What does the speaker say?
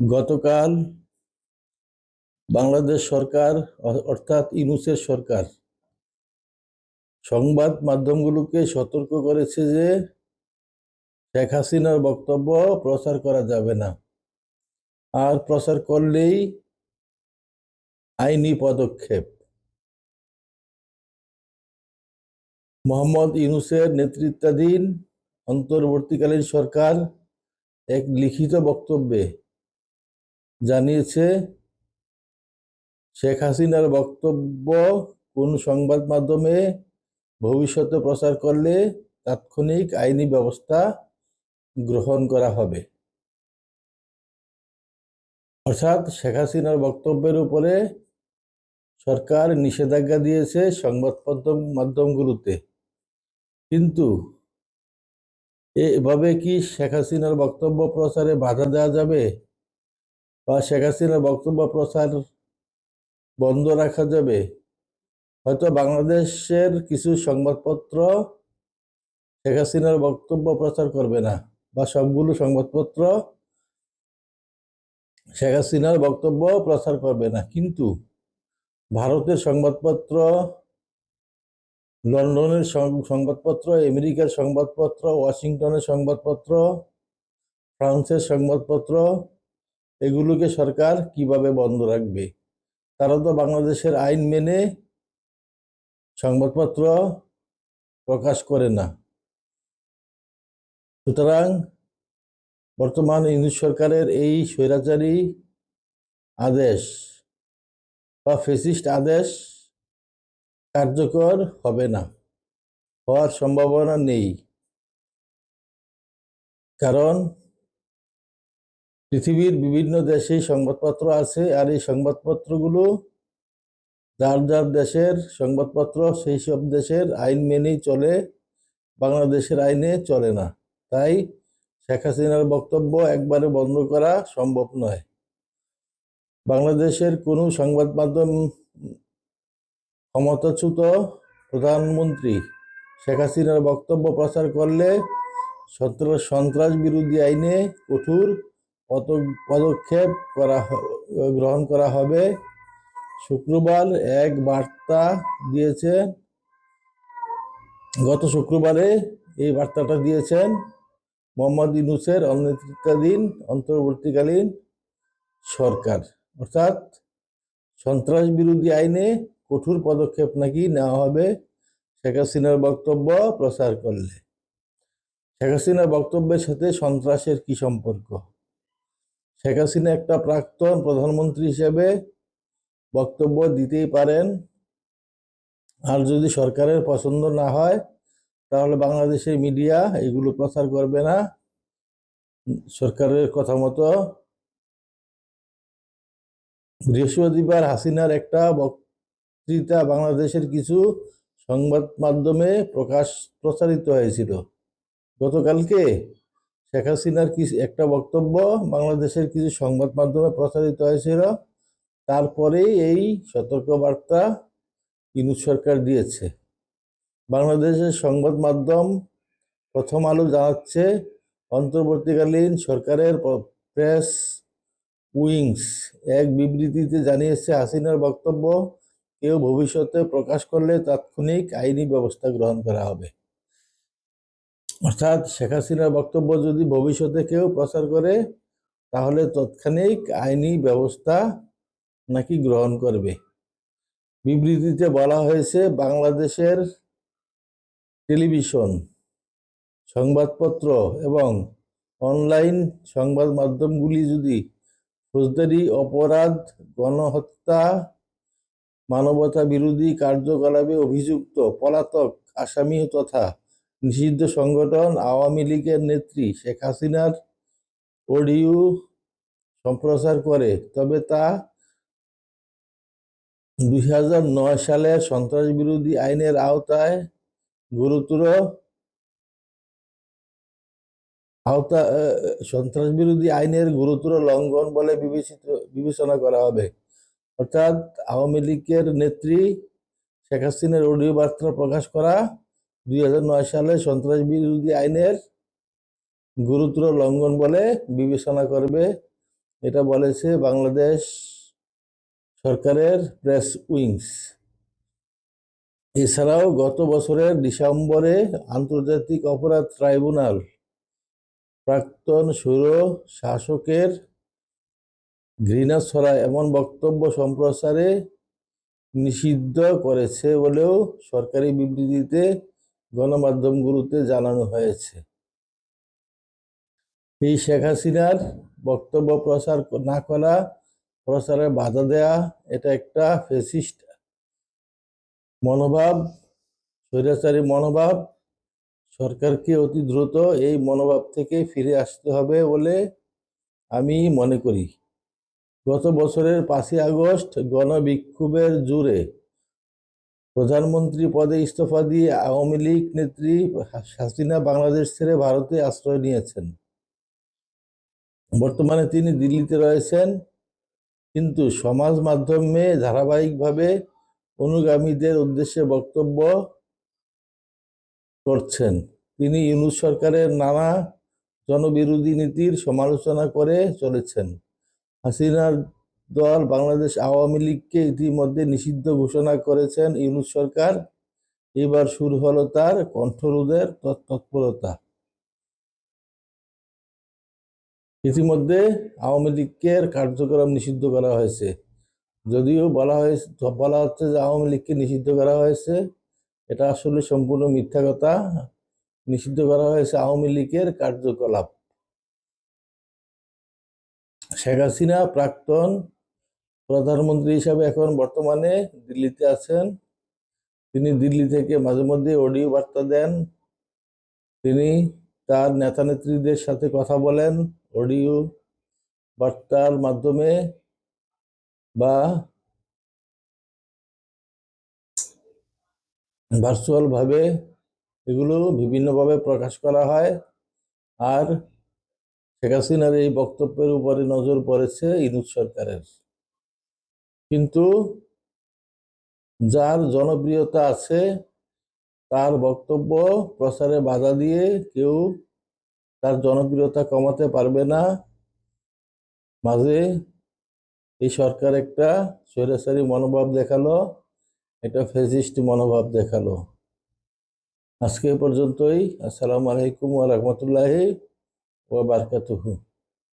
গতকাল বাংলাদেশ সরকার, অর্থাৎ ইনুসের সরকার সংবাদ মাধ্যমগুলোকে সতর্ক করেছে যে শেখ হাসিনার বক্তব্য প্রচার করা যাবে না। আর প্রচার করলেই আইনি পদক্ষেপ। মোহাম্মদ ইউনুসের নেতৃত্বাধীন অন্তর্বর্তীকালীন সরকার এক লিখিত বক্তব্যে জানিয়েছে, শেখ হাসিনার বক্তব্য কোন সংবাদ মাধ্যমে ভবিষ্যতে প্রচার করলে তাৎক্ষণিক আইনি ব্যবস্থা গ্রহণ করা হবে? অর্থাৎ শেখ হাসিনার বক্তব্যের উপরে সরকার নিষেধাজ্ঞা দিয়েছে সংবাদ মাধ্যম মাধ্যমগুলোতে। কিন্তু এভাবে কি শেখ হাসিনার বক্তব্য প্রচারে বাধা দেওয়া যাবে? বা শেখ হাসিনার বক্তব্য প্রচার বন্ধ রাখা যাবে? হয়তো বাংলাদেশের কিছু সংবাদপত্র শেখ হাসিনার বক্তব্য প্রচার করবে না, বা সবগুলো সংবাদপত্র শেখ হাসিনার বক্তব্য প্রচার করবে না। কিন্তু ভারতের সংবাদপত্র, লন্ডনের সংবাদপত্র, আমেরিকার সংবাদপত্র, ওয়াশিংটনের সংবাদপত্র, ফ্রান্সের সংবাদপত্র এগুলোকে সরকার কীভাবে বন্ধ রাখবে? তারা তো বাংলাদেশের আইন মেনে সংবাদপত্র প্রকাশ করে না। সুতরাং বর্তমান ইংলিশ সরকারের এই স্বৈরাচারী আদেশ বা ফেসিস্ট আদেশ কার্যকর হবে না, হওয়ার সম্ভাবনা নেই। কারণ পৃথিবীর বিভিন্ন দেশেই সংবাদপত্র আছে আর এই সংবাদপত্রগুলো যার যার দেশের সংবাদপত্র, সেই সব দেশের আইন মেনেই চলে, বাংলাদেশের আইনে চলে না। তাই শেখ হাসিনার বক্তব্য একবারে বন্ধ করা সম্ভব নয়। বাংলাদেশের কোনো সংবাদ মাধ্যম ক্ষমতাচ্যুত প্রধানমন্ত্রী শেখ হাসিনার বক্তব্য প্রচার করলে সন্ত্রাস বিরোধী আইনে কঠোর পদক্ষেপ করা গ্রহণ করা হবে। শুক্রবার এক বার্তা দিয়েছে। গত শুক্রবারে এই বার্তাটা দিয়েছেন মোহাম্মদ ইউনুসের নেতৃত্বাধীন অন্তর্বর্তীকালীন সরকার। অর্থাৎ সন্ত্রাস বিরোধী আইনে কঠোর পদক্ষেপ নাকি নেওয়া হবে শেখ হাসিনার বক্তব্য প্রচার করলে। শেখ হাসিনার বক্তব্যের সাথে সন্ত্রাসের কি সম্পর্ক? শেখ হাসিনা একটা প্রাক্তন প্রধানমন্ত্রী হিসেবে বক্তব্য দিতেই পারেন। আর যদি সরকারের পছন্দ না হয়, তাহলে বাংলাদেশের মিডিয়া এগুলো প্রচার করবে না। সরকারের কথা মতো বৃহস্পতিবার হাসিনার একটা বক্তৃতা বাংলাদেশের কিছু সংবাদ মাধ্যমে প্রকাশ, প্রচারিত হয়েছিল। গতকালকে শেখ হাসিনার কিছু একটা বক্তব্য? বাংলাদেশের কিছু সংবাদ মাধ্যমে প্রচারিত হয়েছিল। তারপরেই এই সতর্কবার্তা ইউনুস সরকার দিয়েছে। বাংলাদেশের সংবাদ মাধ্যম প্রথম আলো জানাচ্ছে, অন্তর্বর্তীকালীন সরকারের প্রেস উইংস এক বিবৃতিতে জানিয়েছে, হাসিনার বক্তব্য কেউ ভবিষ্যতে প্রকাশ করলে তাৎক্ষণিক আইনি ব্যবস্থা গ্রহণ করা হবে। অর্থাৎ শেখ হাসিনার বক্তব্য যদি ভবিষ্যতে কেউ প্রচার করে, তাহলে তৎক্ষণিক আইনি ব্যবস্থা নাকি গ্রহণ করবে। বিবৃতিতে বলা হয়েছে, বাংলাদেশের টেলিভিশন, সংবাদপত্র এবং অনলাইন সংবাদ মাধ্যমগুলি যদি ফৌজদারি, অপরাধ, গণহত্যা মানবতা বিরোধী কার্যকলাপে অভিযুক্ত পলাতক, আসামি তথা নিষিদ্ধ সংগঠন আওয়ামী লীগের নেত্রী শেখ হাসিনার অডিও সম্প্রচার করে, তবে তা দুই সালের সন্ত্রাস বিরোধী আইনের আওতায় গুরুতর আওতা সন্ত্রাস বিরোধী আইনের গুরুতর লঙ্ঘন বলে বিবেচিত, বিবেচনা করা হবে। অর্থাৎ আওয়ামী লীগের নেত্রী শেখ হাসিনার অডিও বার্তা প্রকাশ করা দুই সালে সন্ত্রাস বিরোধী আইনের গুরুতর লঙ্ঘন বলে বিবেচনা করবে। এটা বলেছে বাংলাদেশ সরকারের প্রেস উইংস। এছাড়াও গত বছরের ডিসেম্বরে আন্তর্জাতিক অপরাধ ট্রাইব্যুনাল প্রাক্তন সুর শাসকের ঘৃণা ছড়ায় এমন বক্তব্য সম্প্রচারে নিষিদ্ধ করেছে বলেও সরকারি বিবৃতিতে গণমাধ্যমগুলোতে জানানো হয়েছে। এই শেখ হাসিনার বক্তব্য প্রচার না করা প্রচারে বাধা দেয়া, এটা একটা ফেসিস্ট মনোভাব, স্বৈরাচারী মনোভাব। সরকারকে অতি দ্রুত এই মনোভাব থেকে ফিরে আসতে হবে বলে আমি মনে করি। গত বছরের পাঁচই আগস্ট গণবিক্ষোভের জুড়ে প্রধানমন্ত্রী পদে ইস্তফা দিয়ে আওয়ামী লীগ নেত্রী হাসিনা বাংলাদেশ ছেড়ে ভারতে আশ্রয় নিয়েছেন। বর্তমানে তিনি দিল্লিতে রয়েছেন, কিন্তু সমাজ মাধ্যমে ধারাবাহিকভাবে অনুগামীদের উদ্দেশ্যে বক্তব্য করছেন। তিনি ইউনুস সরকারের নানা জনবিরোধী নীতির সমালোচনা করে চলেছেন। হাসিনার দল বাংলাদেশ আওয়ামী লীগকে ইতিমধ্যে নিষিদ্ধ ঘোষণা করেছেন ইউনুস সরকার। এবার শুরু হলো তার কণ্ঠরোধের তৎপরতা। ইতিমধ্যে আওয়ামী লীগের কার্যক্রম নিষিদ্ধ করা হয়েছে। যদিও বলা হয়েছে বলা হচ্ছে যে আওয়ামী লীগকে নিষিদ্ধ করা হয়েছে, এটা আসলে সম্পূর্ণ মিথ্যা কথা। নিষিদ্ধ করা হয়েছে আওয়ামী লীগের কার্যকলাপ। শেখ হাসিনা প্রাক্তন প্রধানমন্ত্রী হিসাবে এখন বর্তমানে দিল্লিতে আছেন। তিনি দিল্লি থেকে মাঝে মধ্যে অডিও বার্তা দেন। তিনি তার নেতা নেত্রীদের সাথে কথা বলেন। অডিও বার্তার মাধ্যমে বা ভার্চুয়ালভাবে এগুলো বিভিন্নভাবে প্রকাশ করা হয়। আর শেখ হাসিনার এই বক্তব্যের উপরে নজর পড়েছে ইনুজ সরকারের। কিন্তু যার জনপ্রিয়তা আছে, তার বক্তব্য প্রচারে বাধা দিয়ে কেউ তার জনপ্রিয়তা কমাতে পারবে না। মাঝে এই সরকার একটা স্বৈরাচারী মনোভাব দেখাল এটা ফেসিস্ট মনোভাব দেখাল। আজকে পর্যন্তই। আসসালামু আলাইকুম ওয়া রাহমাতুল্লাহি ওয়া বারাকাতুহু।